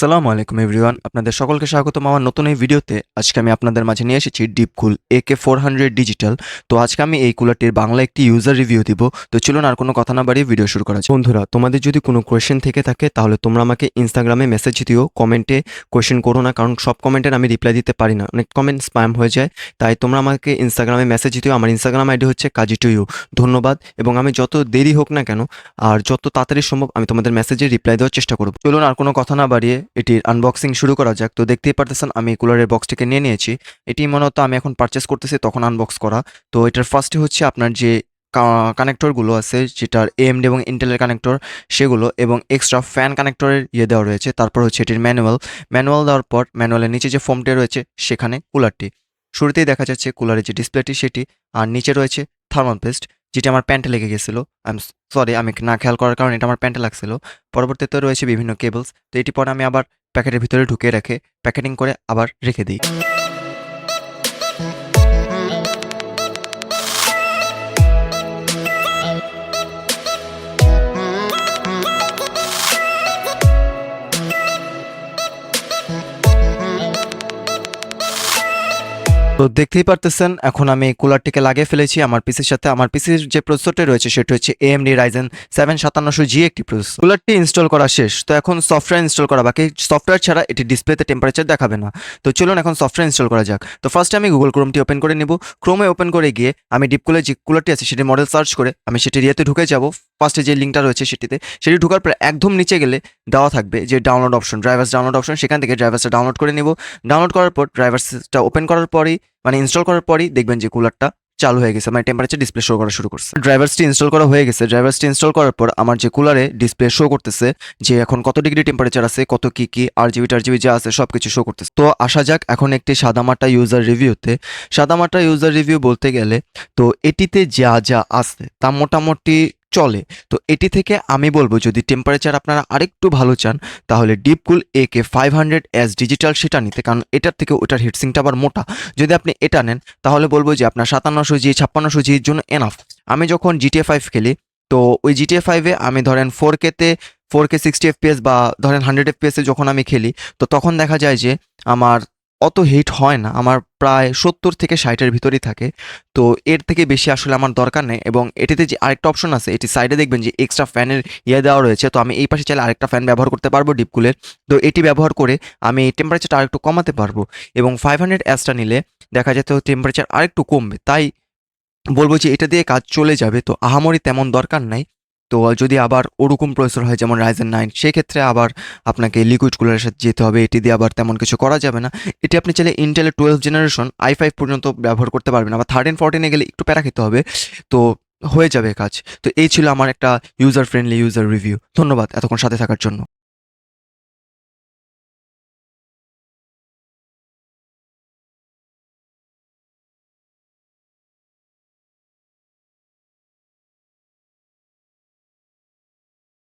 আসসালামু আলাইকুম এভরিওয়ান, আপনাদের সকলকে স্বাগতম আমার নতুন এই ভিডিওতে। আজকে আমি আপনাদের মাঝে নিয়ে এসেছি DeepCool A K four hundred digital তো আজকে আমি এই কুলারটির বাংলা একটি ইউজার রিভিউ দিব। তো চলুন আর কোনো কথা না বাড়িয়ে ভিডিও শুরু করা যাক। বন্ধুরা, তোমাদের যদি কোনো কোয়েশ্চেন থেকে থাকে, তাহলে তোমরা আমাকে ইনস্টাগ্রামে মেসেজ দিও কমেন্টে কোয়েশ্চেন করো না, কারণ সব কমেন্টের আমি রিপ্লাই দিতে পারি না। অনেক কমেন্ট স্প্যাম হয়ে যায়, তাই তোমরা আমাকে ইনস্টাগ্রামে মেসেজ দিও। আমার ইনস্টাগ্রাম আইডি হচ্ছে কাজি টু ইউ। ধন্যবাদ, এবং আমি যত দেরি হোক না কেন, আর যত তাড়াতাড়ি সম্ভব আমি তোমাদের মেসেজে রিপ্লাই দেওয়ার চেষ্টা করব। চলুন আর কোনো কথা না বাড়িয়ে এটির আনবক্সিং শুরু করা যাক। তো দেখতেই পারতেছেন, আমি কুলারের বক্সটিকে নিয়ে নিয়েছি। এটি মূলত আমি এখন পারচেস করতেছি, তখন আনবক্স করা। তো এটার ফার্স্টে হচ্ছে আপনার যে কানেক্টরগুলো আছে, যেটার এমডি এবং ইন্টেলের কানেক্টর সেগুলো এবং এক্সট্রা ফ্যান কানেক্টরের ইয়ে দেওয়া রয়েছে। তারপর হচ্ছে এটির ম্যানুয়াল ম্যানুয়াল দেওয়ার পর ম্যানুয়ালের নিচে যে ফোমটি রয়েছে, সেখানে কুলারটি শুরুতেই দেখা যাচ্ছে কুলারের যে ডিসপ্লেটি সেটি, আর নিচে রয়েছে থার্মাল পেস্ট যেটি আমার প্যান্টে লেগে গেছিল। আই সরি আমি না খেয়াল করার কারণে এটা আমার প্যান্টে লাগছিল। পরবর্তীতে রয়েছে বিভিন্ন কেবলস তো এটি পরে আমি আবার প্যাকেটের ভিতরে ঢুকিয়ে রেখে প্যাকেটিং করে আবার রেখে দিই। তো দেখতেই পারতেছেন, এখন আমি কুলারটিকে লাগিয়ে ফেলেছি আমার পিসির সাথে। আমার পিসির যে প্রসেসরটি রয়েছে, সেটা হচ্ছে এএমডি রাইজেন সেভেন সাতান্নশো জি একটি প্রসেসর। কুলারটি ইনস্টল করা শেষ। তো এখন সফটওয়্যার ইনস্টল করা বাকি। সফটওয়্যার ছাড়া এটি ডিসপ্লেতে টেম্পারেচার দেখাবে না। তো চলুন এখন সফটওয়্যার ইনস্টল করা যাক। তো ফার্স্টে আমি গুগল ক্রোমটি ওপেন করে নিব। ক্রোমে ওপেন করে গিয়ে আমি ডিপ কুলার যে কুলারটি আছে সেটি মডেল সার্চ করে আমি সেটি ইয়েতে ঢুকে যাব। ফার্স্টে যে লিঙ্কটা রয়েছে, সেটিতে, সেটি ঢোকার পর একদম নিচে গেলে দেওয়া থাকবে যে download option drivers download option সেখান থেকে ড্রাইভার্সটা ডাউনলোড করে নিব। ডাউনলোড করার পর ড্রাইভার্সটা ওপেন করার পরই মানে ইনস্টল করার পরই দেখবেন যে কুলারটা চালু হয়ে গেছে মানে টেম্পারেচার ডিসপ্লে শো করা শুরু করছে। ড্রাইভার্সটি ইনস্টল করা হয়ে গেছে ড্রাইভার্সটি ইনস্টল করার পর আমার যে কুলারে ডিসপ্লে শো করতেছে, যে এখন কত ডিগ্রি টেম্পারেচার আছে, কত কি কি আর জিবি টার জিবি যা আছে সব কিছু শো করতেছে। তো আসা যাক, এখন একটি সাদামাটা ইউজার রিভিউতে সাদামাটা ইউজার রিভিউ বলতে গেলে, তো এটিতে যা যা আছে, তা মোটামুটি চলে। তো এটি থেকে আমি বলব, যদি টেম্পারেচার আপনারা আরেকটু ভালো চান, তাহলে DeepCool A K five hundred S digital সেটা নিতে, কারণ এটার থেকে ওটার হিটসিংটা আবার মোটা। যদি আপনি এটা নেন, তাহলে বলব যে আপনার সাতান্নশো জি ছাপ্পান্নশো জির জন্য এনাফ আমি যখন জিটিএ ফাইভ খেলি, তো ওই জিটিএ ফাইভে আমি ধরেন ফোর কেতে ফোর কে সিক্সটি এফপিএস বা ধরেন হান্ড্রেড এফপিএসে যখন আমি খেলি, তো তখন দেখা যায় যে আমার অত হিট হয় না। আমার প্রায় সত্তর থেকে ষাটের ভিতরেই থাকে। তো এর থেকে বেশি আসলে আমার দরকার নেই এবং এটিতে যে আরেকটা অপশন আছে, এটি সাইডে দেখবেন যে এক্সট্রা ফ্যানের ইয়ে দেওয়া রয়েছে। তো আমি এই পাশে চাইলে আরেকটা ফ্যান ব্যবহার করতে পারব ডিপকুলের তো এটি ব্যবহার করে আমি টেম্পারেচারটা আরেকটু কমাতে পারব এবং ফাইভ হান্ড্রেড অ্যাসটা নিলে দেখা যেত টেম্পারেচার আরেকটু কমবে। তাই বলব যে এটা দিয়ে কাজ চলে যাবে। তো আহামরি তেমন দরকার নাই। তো যদি আবার ওরকম প্রসেসর হয় যেমন রাইজেন নাইন সেক্ষেত্রে আবার আপনাকে লিকুইড কুলারের সাথে যেতে হবে। এটি দিয়ে আবার তেমন কিছু করা যাবে না। এটি আপনি চাইলে ইন্টেলের টুয়েলভ জেনারেশন আই ফাইভ পর্যন্ত ব্যবহার করতে পারবেন। আবার থার্টিন ফোরটিনে গেলে একটু প্যারা খেতে হবে। তো হয়ে যাবে কাজ। তো এই ছিল আমার একটা ইউজার ফ্রেন্ডলি ইউজার রিভিউ ধন্যবাদ এতক্ষণ সাথে থাকার জন্য।